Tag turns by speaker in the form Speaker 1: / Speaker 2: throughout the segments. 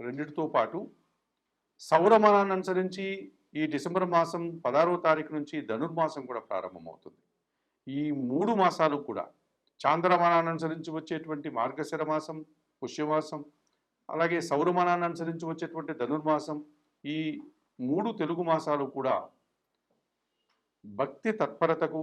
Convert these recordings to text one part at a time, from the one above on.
Speaker 1: రెండిటితో పాటు సౌరమానాన్ని అనుసరించి ఈ డిసెంబర్ మాసం పదహారవ తారీఖు నుంచి ధనుర్మాసం కూడా ప్రారంభమవుతుంది. ఈ మూడు మాసాలు కూడా చాంద్రమానాన్ని అనుసరించి వచ్చేటువంటి మార్గశిర మాసం పుష్యమాసం అలాగే సౌరమానాన్ని అనుసరించి వచ్చేటువంటి ధనుర్మాసం ఈ మూడు తెలుగు మాసాలు కూడా భక్తి తత్పరతకు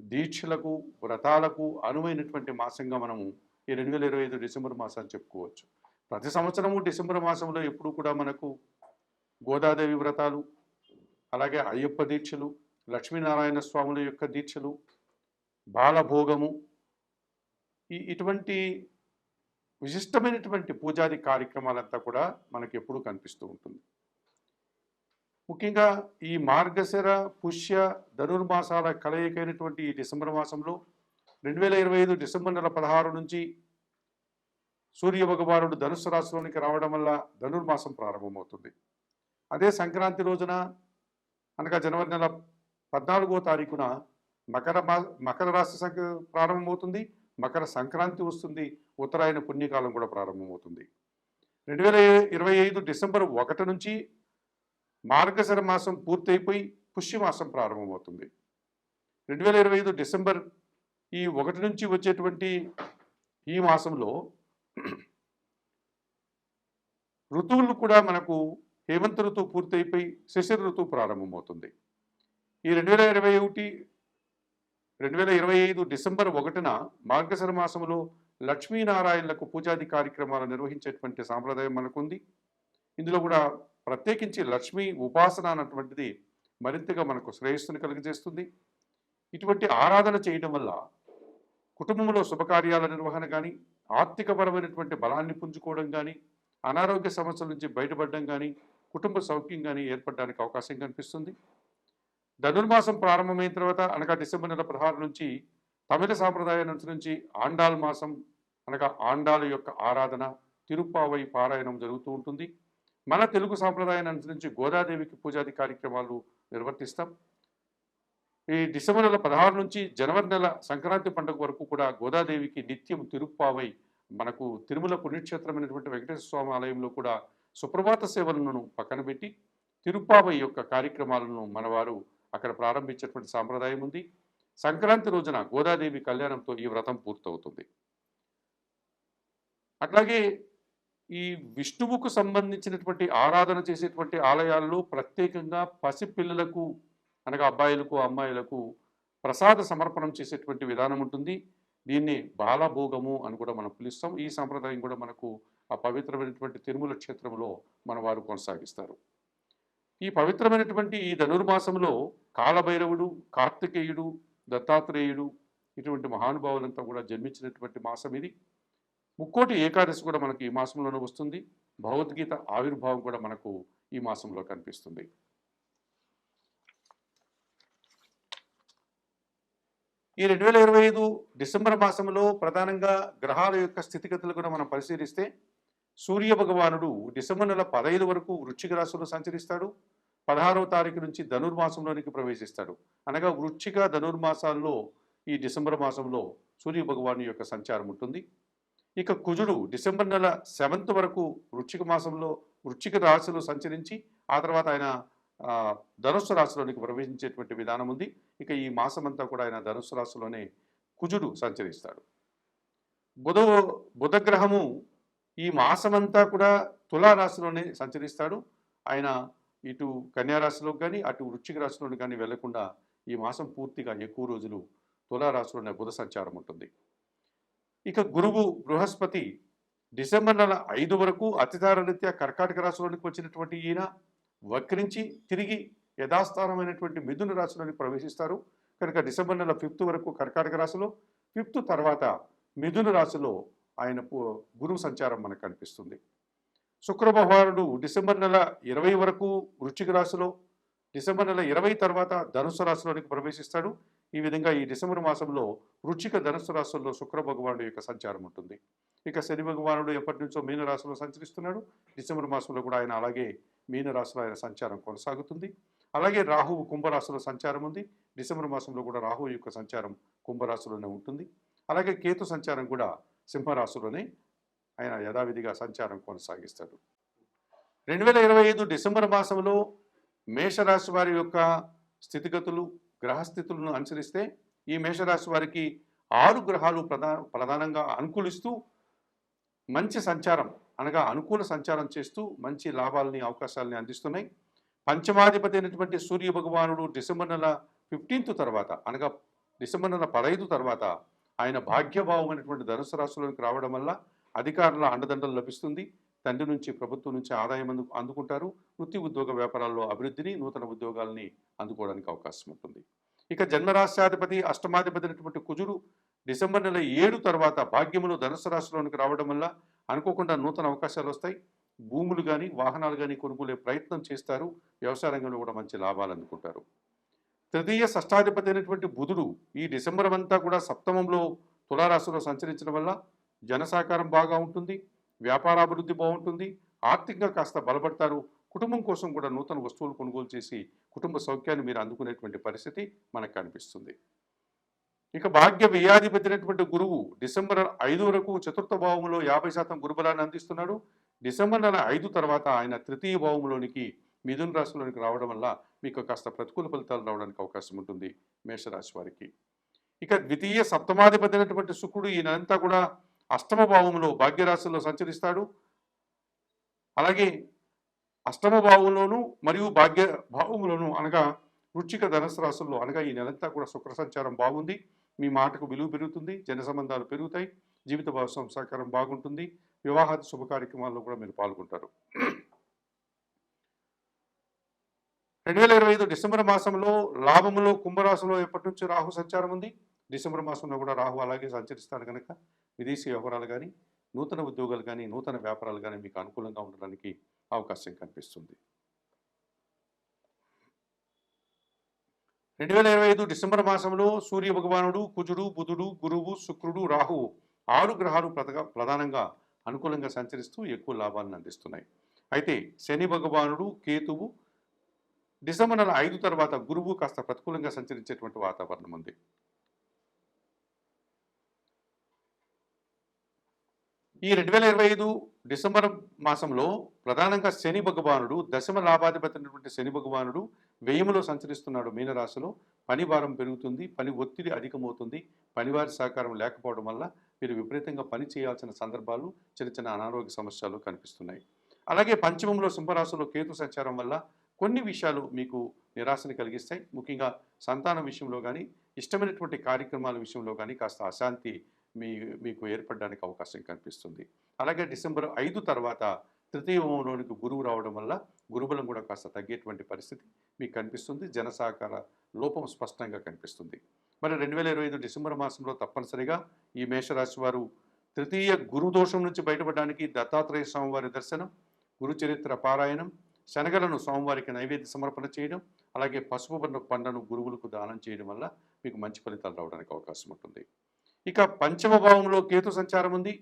Speaker 1: దీక్షలకు వ్రతాలకు అనువైనటువంటి మాసంగా మనము ఈ రెండు వేల ఇరవై ఐదు డిసెంబర్ మాసాన్ని చెప్పుకోవచ్చు. ప్రతి సంవత్సరము డిసెంబర్ మాసంలో ఎప్పుడు కూడా మనకు గోదాదేవి వ్రతాలు అలాగే అయ్యప్ప దీక్షలు లక్ష్మీనారాయణ స్వాముల యొక్క దీక్షలు బాలభోగము ఈ ఇటువంటి విశిష్టమైనటువంటి పూజాది కార్యక్రమాలంతా కూడా మనకి ఎప్పుడూ కనిపిస్తూ ఉంటుంది. ముఖ్యంగా ఈ మార్గశిర పుష్య ధనుర్మాసాల కలయికైనటువంటి ఈ డిసెంబర్ మాసంలో రెండు వేల ఇరవై ఐదు డిసెంబర్ నెల పదహారు నుంచి సూర్య భగవానుడు ధనుసు రాశిలోనికి రావడం వల్ల ధనుర్మాసం ప్రారంభమవుతుంది. అదే సంక్రాంతి రోజున అనగా జనవరి నెల పద్నాలుగో తారీఖున మకర మా మకర రాశి సంఖ్య ప్రారంభమవుతుంది. మకర సంక్రాంతి వస్తుంది. ఉత్తరాయణ పుణ్యకాలం కూడా ప్రారంభమవుతుంది. రెండు వేల ఇరవై ఐదు డిసెంబర్ ఒకటి నుంచి మార్గశర మాసం పూర్తయిపోయి పుష్యమాసం ప్రారంభమవుతుంది. రెండు వేల ఇరవై ఐదు డిసెంబర్ ఈ ఒకటి నుంచి వచ్చేటువంటి ఈ మాసంలో ఋతువులు కూడా మనకు హేమంత ఋతువు పూర్తయిపోయి శిశిర ఋతువు ప్రారంభమవుతుంది. ఈ రెండు వేల ఇరవై ఒకటి రెండు వేల ఇరవై ఐదు డిసెంబర్ ఒకటిన మార్గశర మాసంలో లక్ష్మీనారాయణలకు పూజాది కార్యక్రమాలు నిర్వహించేటువంటి సాంప్రదాయం మనకుంది. ఇందులో కూడా ప్రత్యేకించి లక్ష్మీ ఉపాసన అన్నటువంటిది మరింతగా మనకు శ్రేయస్సును కలిగజేస్తుంది. ఇటువంటి ఆరాధన చేయడం వల్ల కుటుంబంలో శుభకార్యాల నిర్వహణ కానీ ఆర్థికపరమైనటువంటి బలాన్ని పుంజుకోవడం కానీ అనారోగ్య సమస్యల నుంచి బయటపడడం కానీ కుటుంబ సౌఖ్యం కానీ ఏర్పడడానికి అవకాశం కనిపిస్తుంది. ధనుర్మాసం ప్రారంభమైన తర్వాత అనగా డిసెంబర్ నెల పదహారు నుంచి తమిళ సాంప్రదాయాన్ని అనుసరించి ఆండాల్ మాసం అనగా ఆండాల యొక్క ఆరాధన తిరుప్పావై పారాయణం జరుగుతూ ఉంటుంది. మన తెలుగు సాంప్రదాయాన్ని అనుసరించి గోదాదేవికి పూజాది కార్యక్రమాలు నిర్వర్తిస్తాం. ఈ డిసెంబర్ నెల పదహారు నుంచి జనవరి నెల సంక్రాంతి పండుగ వరకు కూడా గోదాదేవికి నిత్యం తిరుప్పావై మనకు తిరుమల పుణ్యక్షేత్రమైనటువంటి వెంకటేశ్వర స్వామి ఆలయంలో కూడా సుప్రభాత సేవలను పక్కన పెట్టి తిరుప్పావై యొక్క కార్యక్రమాలను మనవారు అక్కడ ప్రారంభించేటువంటి సాంప్రదాయం ఉంది. సంక్రాంతి రోజున గోదాదేవి కళ్యాణంతో ఈ వ్రతం పూర్తవుతుంది. అట్లాగే ఈ విష్ణువుకు సంబంధించినటువంటి ఆరాధన చేసేటువంటి ఆలయాల్లో ప్రత్యేకంగా పసిపిల్లలకు అనగా అబ్బాయిలకు అమ్మాయిలకు ప్రసాద సమర్పణం చేసేటువంటి విధానం ఉంటుంది. దీన్ని బాలభోగము అని కూడా మనం పిలుస్తాం. ఈ సాంప్రదాయం కూడా మనకు ఆ పవిత్రమైనటువంటి తిరుమల క్షేత్రంలో మన వారు కొనసాగిస్తారు. ఈ పవిత్రమైనటువంటి ఈ ధనుర్మాసంలో కాలభైరవుడు కార్తికేయుడు దత్తాత్రేయుడు ఇటువంటి మహానుభావులంతా కూడా జన్మించినటువంటి మాసం ఇది. ముక్కోటి ఏకాదశి కూడా మనకి ఈ మాసంలోనే వస్తుంది. భగవద్గీత ఆవిర్భావం కూడా మనకు ఈ మాసంలో కనిపిస్తుంది. ఈ రెండు వేల ఇరవై ఐదు డిసెంబర్ మాసంలో ప్రధానంగా గ్రహాల యొక్క స్థితిగతులు కూడా మనం పరిశీలిస్తే సూర్య భగవానుడు డిసెంబర్ నెల పదహైదు వరకు వృశ్చిక రాశిలో సంచరిస్తాడు. పదహారవ తారీఖు నుంచి ధనుర్మాసంలోనికి ప్రవేశిస్తాడు. అనగా వృశ్చిక ధనుర్మాసాల్లో ఈ డిసెంబర్ మాసంలో సూర్య భగవాను యొక్క సంచారం ఉంటుంది. ఇక కుజుడు డిసెంబర్ నెల సెవెంత్ వరకు వృశ్చిక మాసంలో వృశ్చిక రాశిలో సంచరించి ఆ తర్వాత ఆయన ధనుస్సు రాశిలోనికి ప్రవేశించేటువంటి విధానం ఉంది. ఇక ఈ మాసమంతా కూడా ఆయన ధనుస్సు రాశిలోనే కుజుడు సంచరిస్తాడు. బుధ బుధగ్రహము ఈ మాసమంతా కూడా తులారాశిలోనే సంచరిస్తాడు. ఆయన ఇటు కన్యారాశిలోకి కానీ అటు వృశ్చిక రాశిలోకి కానీ వెళ్ళకుండా ఈ మాసం పూర్తిగా ఎక్కువ రోజులు తులారాశిలోనే బుధ సంచారం ఉంటుంది. ఇక గురువు బృహస్పతి డిసెంబర్ నెల ఐదు వరకు అతిదారరీత్యా కర్కాటక రాశిలోనికి వచ్చినటువంటి ఈయన వక్రించి తిరిగి యథాస్థానమైనటువంటి మిథున రాశిలోని ప్రవేశిస్తారు. కనుక డిసెంబర్ నెల ఫిఫ్త్ వరకు కర్కాటక రాశిలో ఫిఫ్త్ తర్వాత మిథున రాశిలో ఆయన గురువు సంచారం మనకు కనిపిస్తుంది. శుక్ర భగవానుడు డిసెంబర్ నెల ఇరవై వరకు వృశ్చిక రాశిలో డిసెంబర్ నెల ఇరవై తర్వాత ధనుసు రాశిలోనికి ప్రవేశిస్తాడు. ఈ విధంగా ఈ డిసెంబర్ మాసంలో వృచ్చిక ధనుసు రాశుల్లో శుక్ర భగవానుడు యొక్క సంచారం ఉంటుంది. ఇక శని భగవానుడు ఎప్పటి నుంచో మీన రాశిలో సంచరిస్తున్నాడు. డిసెంబర్ మాసంలో కూడా ఆయన అలాగే మీనరాశిలో ఆయన సంచారం కొనసాగుతుంది. అలాగే రాహువు కుంభరాశిలో సంచారం ఉంది. డిసెంబర్ మాసంలో కూడా రాహువు యొక్క సంచారం కుంభరాశిలోనే ఉంటుంది. అలాగే కేతు సంచారం కూడా సింహరాశిలోనే ఆయన యథావిధిగా సంచారం కొనసాగిస్తాడు. రెండు వేల ఇరవై ఐదు డిసెంబర్ మాసంలో మేషరాశి వారి యొక్క స్థితిగతులు గ్రహస్థితులను అనుసరిస్తే ఈ మేషరాశి వారికి ఆరు గ్రహాలు ప్రధా ప్రధానంగా అనుకూలిస్తూ మంచి సంచారం అనగా అనుకూల సంచారం చేస్తూ మంచి లాభాలని అవకాశాలని అందిస్తున్నాయి. పంచమాధిపతి అయినటువంటి సూర్య భగవానుడు డిసెంబర్ నెల ఫిఫ్టీన్త్ తర్వాత అనగా డిసెంబర్ నెల పదహైదు తర్వాత ఆయన భాగ్యభావం అనేటువంటి ధనుసు రాశిలోకి రావడం వల్ల అధికారుల అండదండలు లభిస్తుంది. తండ్రి నుంచి ప్రభుత్వం నుంచి ఆదాయం అందు అందుకుంటారు. వృత్తి ఉద్యోగ వ్యాపారాల్లో అభివృద్ధిని నూతన ఉద్యోగాలని అందుకోవడానికి అవకాశం ఉంటుంది. ఇక జన్మరాశ్యాధిపతి అష్టమాధిపతి అయినటువంటి కుజుడు డిసెంబర్ నెల ఏడు తర్వాత భాగ్యములు ధనుసు రాశిలోనికి రావడం వల్ల అనుకోకుండా నూతన అవకాశాలు వస్తాయి. భూములు కానీ వాహనాలు కానీ కొనుగోలే ప్రయత్నం చేస్తారు. వ్యవసాయ రంగంలో కూడా మంచి లాభాలు అందుకుంటారు. తృతీయ షష్టాధిపతి అయినటువంటి బుధుడు ఈ డిసెంబర్ అంతా కూడా సప్తమంలో తులారాశిలో సంచరించడం వల్ల జనసాకారం బాగా ఉంటుంది. వ్యాపారాభివృద్ధి బాగుంటుంది. ఆర్థికంగా కాస్త బలపడతారు. కుటుంబం కోసం కూడా నూతన వస్తువులు కొనుగోలు చేసి కుటుంబ సౌఖ్యాన్ని మీరు అందుకునేటువంటి పరిస్థితి మనకు కనిపిస్తుంది. ఇక భాగ్య వ్యయాధిపతి అయినటువంటి గురువు డిసెంబర్ ఐదు వరకు చతుర్థ భావంలో యాభై శాతం గురుబలాన్ని అందిస్తున్నాడు. డిసెంబర్ నెల ఐదు తర్వాత ఆయన తృతీయ భావంలోనికి మిథున రాశిలోనికి రావడం వల్ల మీకు కాస్త ప్రతికూల ఫలితాలు రావడానికి అవకాశం ఉంటుంది మేషరాశి వారికి. ఇక ద్వితీయ సప్తమాధిపతి అయినటువంటి శుక్రుడు ఈయనంతా కూడా అష్టమ భావంలో భాగ్యరాశుల్లో సంచరిస్తాడు. అలాగే అష్టమ భావంలోను మరియు భాగ్య భావంలోను అనగా వృచ్చిక ధనస్సు రాశుల్లో అనగా ఈ నెలంతా కూడా శుక్ర సంచారం బాగుంది. మీ మాటకు విలువ పెరుగుతుంది జన సంబంధాలు పెరుగుతాయి జీవిత భాగస్వామి సహకారం బాగుంటుంది వివాహాది శుభ కార్యక్రమాల్లో కూడా మీరు పాల్గొంటారు. రెండు వేల ఇరవై ఐదు డిసెంబర్ మాసంలో లాభములో కుంభరాశిలో ఎప్పటి నుంచి రాహు సంచారం ఉంది? డిసెంబర్ మాసంలో కూడా రాహు అలాగే సంచరిస్తాడు కనుక విదేశీ వ్యవహారాలు కానీ నూతన ఉద్యోగాలు కానీ నూతన వ్యాపారాలు కానీ మీకు అనుకూలంగా ఉండడానికి అవకాశం కనిపిస్తుంది. రెండు వేల ఇరవై ఐదు డిసెంబర్ మాసంలో సూర్య భగవానుడు కుజుడు బుధుడు గురువు శుక్రుడు రాహువు ఆరు గ్రహాలు ప్రధానంగా అనుకూలంగా సంచరిస్తూ ఎక్కువ లాభాలను అందిస్తున్నాయి. అయితే శని భగవానుడు కేతువు డిసెంబర్ నెల ఐదు తర్వాత గురువు కాస్త ప్రతికూలంగా సంచరించేటువంటి వాతావరణం ఉంది. ఈ రెండు వేల ఇరవై ఐదు డిసెంబర్ మాసంలో ప్రధానంగా శని భగవానుడు దశమ లాభాధిపతి అయినటువంటి శని భగవానుడు వ్యయములో సంచరిస్తున్నాడు మీనరాశిలో. పని భారం పెరుగుతుంది పని ఒత్తిడి అధికమవుతుంది. పనివారి సహకారం లేకపోవడం వల్ల మీరు విపరీతంగా పని చేయాల్సిన సందర్భాలు చిన్న చిన్న అనారోగ్య సమస్యలు కనిపిస్తున్నాయి. అలాగే పంచమంలో సింహరాశిలో కేతు సంచారం వల్ల కొన్ని విషయాలు మీకు నిరాశని కలిగిస్తాయి. ముఖ్యంగా సంతానం విషయంలో కానీ ఇష్టమైనటువంటి కార్యక్రమాల విషయంలో కానీ కాస్త అశాంతి మీ మీకు ఏర్పడడానికి అవకాశం కనిపిస్తుంది. అలాగే డిసెంబర్ ఐదు తర్వాత తృతీయ హోమంలోనికి గురువు రావడం వల్ల గురుబలం కూడా కాస్త తగ్గేటువంటి పరిస్థితి మీకు కనిపిస్తుంది. జనసాకార లోపం స్పష్టంగా కనిపిస్తుంది. మరి రెండు వేల ఇరవై ఐదు డిసెంబర్ మాసంలో తప్పనిసరిగా ఈ మేషరాశి వారు తృతీయ గురు దోషం నుంచి బయటపడడానికి దత్తాత్రేయ స్వామివారి దర్శనం గురు చరిత్ర పారాయణం శనగలను స్వామివారికి నైవేద్య సమర్పణ చేయడం అలాగే పసుపు పండు పండ్లను గురువులకు దానం చేయడం వల్ల మీకు మంచి ఫలితాలు రావడానికి అవకాశం ఉంటుంది. ఇక పంచమ భావంలో కేతు సంచారం ఉంది.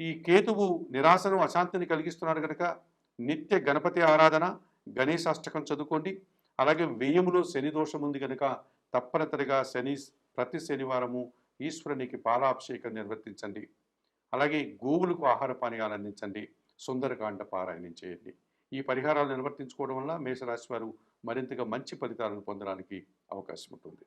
Speaker 1: ఈ కేతువు నిరాశను అశాంతిని కలిగిస్తున్నారు కనుక నిత్య గణపతి ఆరాధన గణేశాష్టకం చదువుకోండి. అలాగే వ్యయములో శని దోషం ఉంది కనుక తప్పనిసరిగా శని ప్రతి శనివారము ఈశ్వరునికి పాలాభిషేకం నిర్వర్తించండి. అలాగే గోవులకు ఆహార పానీయాలు అందించండి. సుందరకాండ పారాయణం చేయండి. ఈ పరిహారాలు నిర్వర్తించుకోవడం వల్ల మేషరాశి వారు మరింతగా మంచి ఫలితాలను పొందడానికి అవకాశం ఉంటుంది.